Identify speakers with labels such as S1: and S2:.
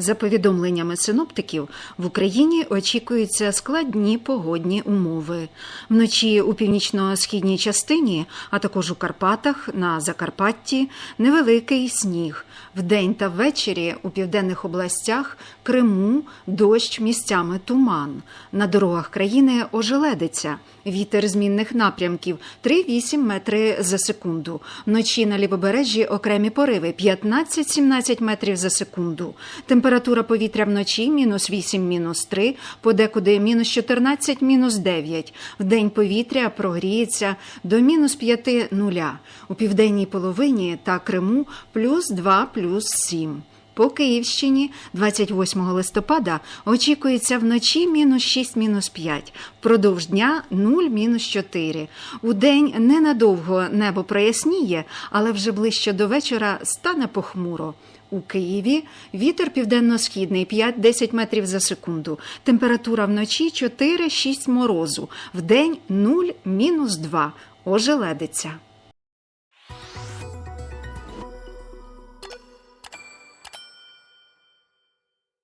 S1: За повідомленнями синоптиків, в Україні очікуються складні погодні умови. Вночі у північно-східній частині, а також у Карпатах на Закарпатті невеликий сніг. Вдень та ввечері у південних областях Криму дощ місцями туман. На дорогах країни ожеледиться. Вітер змінних напрямків 3-8 метри за секунду. Вночі на лівобережжі окремі пориви 15-17 метрів за секунду. Температура повітря вночі мінус 8, мінус 3, подекуди мінус 14, мінус 9. Вдень повітря прогріється до мінус 5 нуля. У південній половині та Криму плюс 2, плюс 7. По Київщині 28 листопада очікується вночі мінус 6, мінус 5, впродовж дня 0, мінус 4. У день ненадовго небо проясніє, але вже ближче до вечора стане похмуро. У Києві вітер південно-східний 5-10 метрів за секунду. Температура вночі 4-6 морозу. Вдень 0, мінус 2. Ожеледиться.